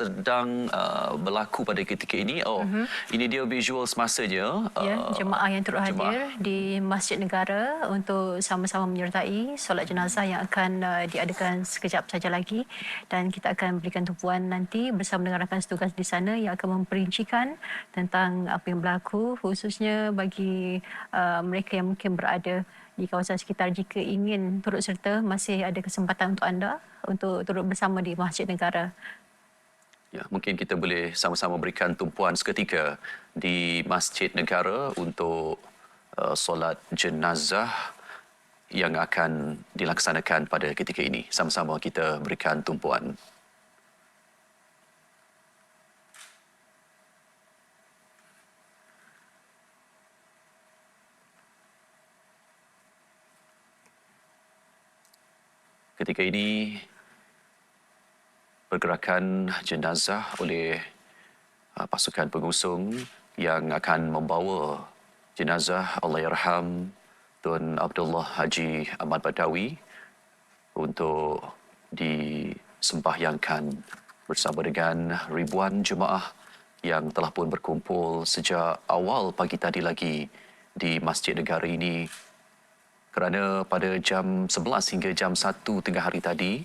sedang uh, berlaku pada ketika ini. Oh, uh-huh. ini dia visual semasanya. Ya, uh, jemaah yang turut hadir di Masjid Negara untuk sama-sama menyertai solat jenazah yang akan uh, diadakan sekejap saja lagi dan kita akan berikan tumpuan nanti bersama dengan rakan setugas di sana yang akan memperincikan tentang apa yang berlaku khususnya bagi uh, mereka yang mungkin berada di kawasan sekitar jika ingin turut serta masih ada kesempatan untuk anda untuk turut bersama di Masjid Negara Ya, mungkin kita boleh sama-sama berikan tumpuan seketika di Masjid Negara untuk uh, solat jenazah yang akan dilaksanakan pada ketika ini. Sama-sama kita berikan tumpuan. Ketika ini pergerakan jenazah oleh uh, pasukan pengusung yang akan membawa jenazah Allahyarham Tun Abdullah Haji Ahmad Badawi untuk disembahyangkan bersama dengan ribuan jemaah yang telah pun berkumpul sejak awal pagi tadi lagi di Masjid Negara ini. Kerana pada jam 11 hingga jam 1 tengah hari tadi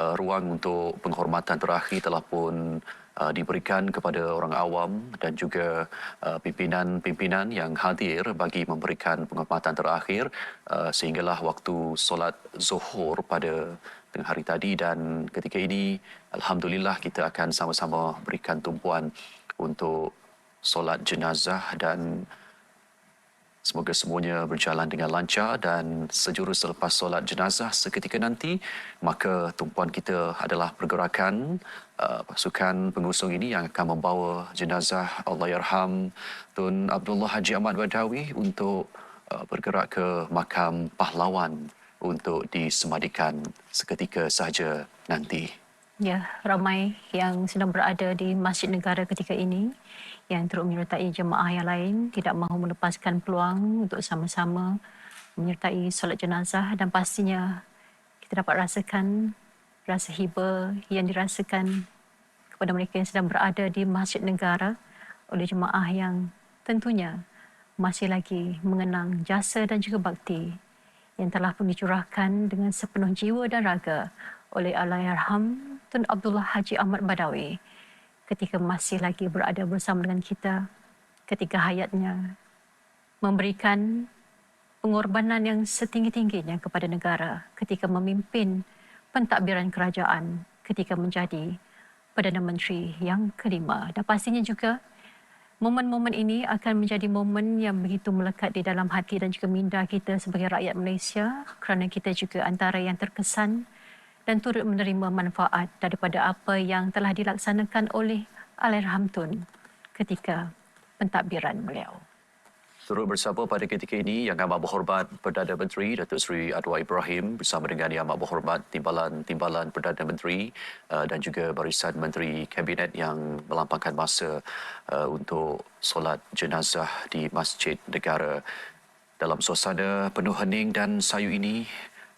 uh, ruang untuk penghormatan terakhir telah pun uh, diberikan kepada orang awam dan juga uh, pimpinan-pimpinan yang hadir bagi memberikan penghormatan terakhir. Uh, sehinggalah waktu solat zuhur pada tengah hari tadi dan ketika ini alhamdulillah kita akan sama-sama berikan tumpuan untuk solat jenazah dan Semoga semuanya berjalan dengan lancar dan sejurus selepas solat jenazah seketika nanti, maka tumpuan kita adalah pergerakan uh, pasukan pengusung ini yang akan membawa jenazah Allahyarham Tun Abdullah Haji Ahmad Badawi untuk uh, bergerak ke makam pahlawan untuk disemadikan seketika sahaja nanti. Ya, ramai yang sedang berada di Masjid Negara ketika ini. Yang turut menyertai jemaah yang lain tidak mahu melepaskan peluang untuk sama-sama menyertai solat jenazah dan pastinya kita dapat rasakan rasa hiba yang dirasakan kepada mereka yang sedang berada di Masjid Negara oleh jemaah yang tentunya masih lagi mengenang jasa dan juga bakti yang telah pun dicurahkan dengan sepenuh jiwa dan raga oleh Allahyarham Tun Abdullah Haji Ahmad Badawi ketika masih lagi berada bersama dengan kita ketika hayatnya memberikan pengorbanan yang setinggi-tingginya kepada negara ketika memimpin pentadbiran kerajaan ketika menjadi Perdana Menteri yang kelima. Dan pastinya juga momen-momen ini akan menjadi momen yang begitu melekat di dalam hati dan juga minda kita sebagai rakyat Malaysia kerana kita juga antara yang terkesan dan turut menerima manfaat daripada apa yang telah dilaksanakan oleh Alairham Tun ketika pentadbiran beliau. Turut bersama pada ketika ini Yang Amat Berhormat Perdana Menteri Datuk Seri Adwar Ibrahim bersama dengan Yang Amat Berhormat Timbalan-Timbalan Perdana Menteri uh, dan juga barisan Menteri Kabinet yang melampangkan masa uh, untuk solat jenazah di Masjid Negara. Dalam suasana penuh hening dan sayu ini,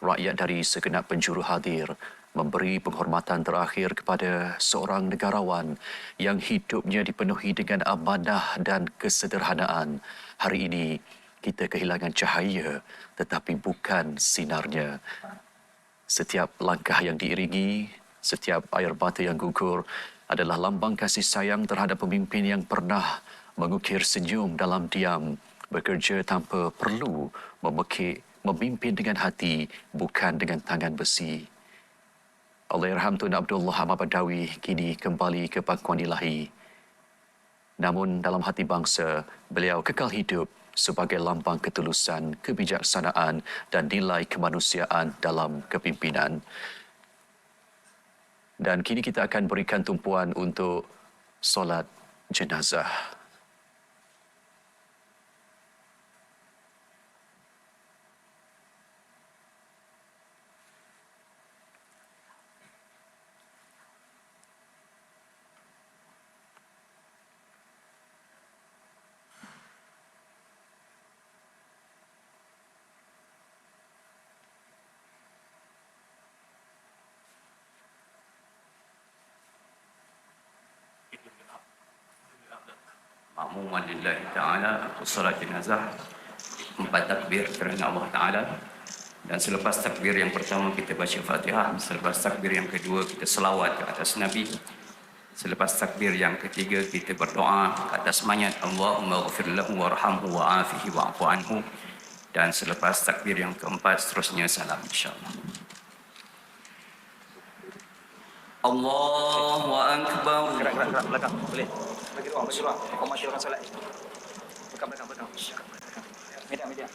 rakyat dari segenap penjuru hadir memberi penghormatan terakhir kepada seorang negarawan yang hidupnya dipenuhi dengan amanah dan kesederhanaan. Hari ini kita kehilangan cahaya tetapi bukan sinarnya. Setiap langkah yang diiringi, setiap air mata yang gugur adalah lambang kasih sayang terhadap pemimpin yang pernah mengukir senyum dalam diam, bekerja tanpa perlu memekik memimpin dengan hati bukan dengan tangan besi. Allahyarham Tun Abdullah Ahmad Badawi kini kembali ke pangkuan ilahi. Namun dalam hati bangsa, beliau kekal hidup sebagai lambang ketulusan, kebijaksanaan dan nilai kemanusiaan dalam kepimpinan. Dan kini kita akan berikan tumpuan untuk solat jenazah. Ta'awuman lillahi ta'ala Salat jenazah Empat takbir kerana Allah Ta'ala. Dan selepas takbir yang pertama kita baca Fatihah Selepas takbir yang kedua kita selawat ke atas Nabi Selepas takbir yang ketiga kita berdoa ke atas mayat Allahumma ghafir lahu warhamhu wa'afihi wa'afu anhu. Dan selepas takbir yang keempat seterusnya salam insyaAllah Allahu Akbar Gerak, gerak, gerak, belakang. Boleh. Bagi ruang, bagi ruang. Kau mati orang solat. Belakang, belakang, belakang. Media, media.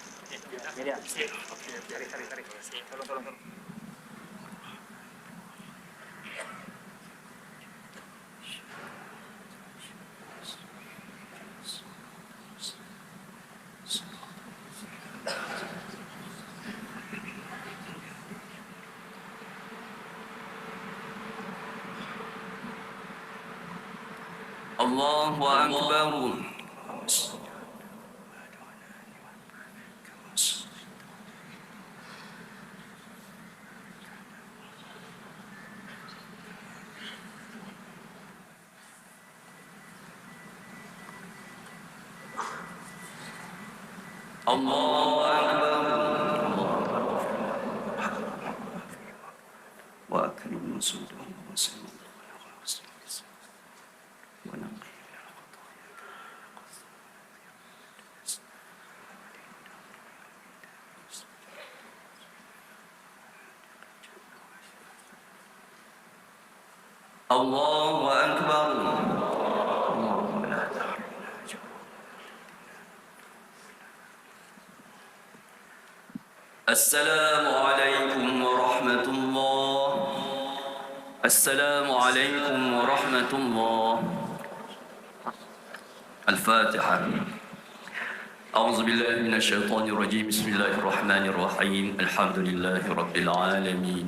Media. Tarik, tarik, tarik. Tolong, tolong, tolong. Allahu Akbar Allahu Akbar Wa akrim nusudum Akbar Allahumma la tahrimna السلام عليكم ورحمة الله. السلام عليكم ورحمة الله. الفاتحة. أعوذ بالله من الشيطان الرجيم. بسم الله الرحمن الرحيم. الحمد لله رب العالمين.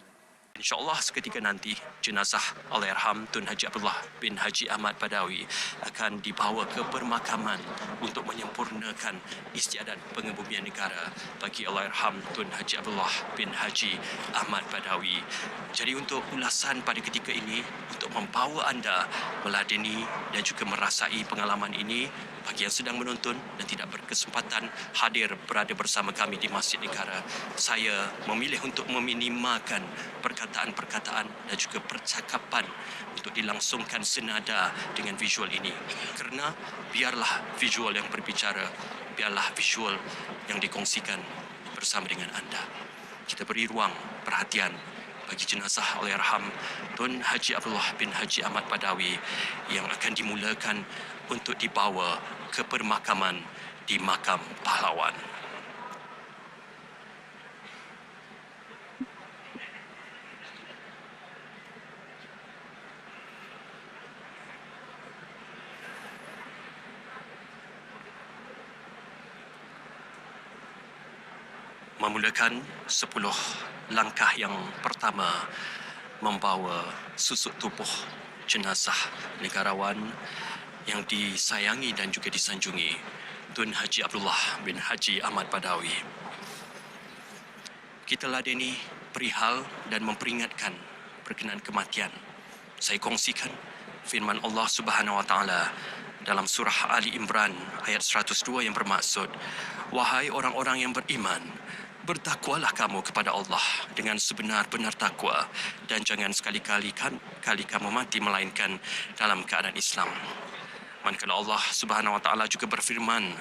InsyaAllah seketika nanti jenazah Allahyarham Tun Haji Abdullah bin Haji Ahmad Padawi akan dibawa ke permakaman untuk menyempurnakan istiadat pengebumian negara bagi Allahyarham Tun Haji Abdullah bin Haji Ahmad Padawi. Jadi untuk ulasan pada ketika ini untuk membawa anda meladeni dan juga merasai pengalaman ini bagi yang sedang menonton dan tidak berkesempatan hadir berada bersama kami di Masjid Negara, saya memilih untuk meminimalkan perkataan-perkataan dan juga percakapan untuk dilangsungkan senada dengan visual ini. Kerana biarlah visual yang berbicara, biarlah visual yang dikongsikan bersama dengan anda. Kita beri ruang perhatian bagi jenazah Allahyarham Tun Haji Abdullah bin Haji Ahmad Padawi yang akan dimulakan untuk dibawa ke permakaman di makam pahlawan. Memulakan 10 langkah yang pertama membawa susuk tubuh jenazah negarawan yang disayangi dan juga disanjungi Tun Haji Abdullah bin Haji Ahmad Padawi. Kita ladeni perihal dan memperingatkan berkenaan kematian. Saya kongsikan firman Allah Subhanahu wa taala dalam surah Ali Imran ayat 102 yang bermaksud wahai orang-orang yang beriman bertakwalah kamu kepada Allah dengan sebenar-benar takwa dan jangan sekali-kali kan kali kamu mati melainkan dalam keadaan Islam. Manakala Allah Subhanahu wa taala juga berfirman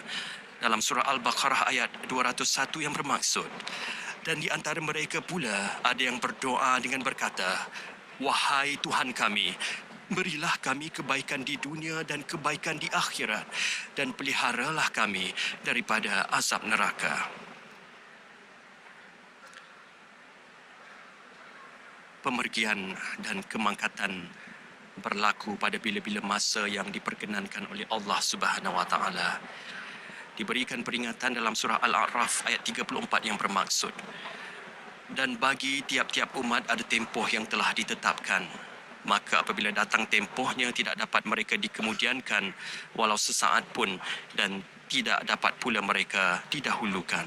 dalam surah Al-Baqarah ayat 201 yang bermaksud dan di antara mereka pula ada yang berdoa dengan berkata wahai Tuhan kami berilah kami kebaikan di dunia dan kebaikan di akhirat dan peliharalah kami daripada azab neraka. Pemergian dan kemangkatan berlaku pada bila-bila masa yang diperkenankan oleh Allah Subhanahu wa taala. Diberikan peringatan dalam surah Al-A'raf ayat 34 yang bermaksud dan bagi tiap-tiap umat ada tempoh yang telah ditetapkan. Maka apabila datang tempohnya tidak dapat mereka dikemudiankan walau sesaat pun dan tidak dapat pula mereka didahulukan.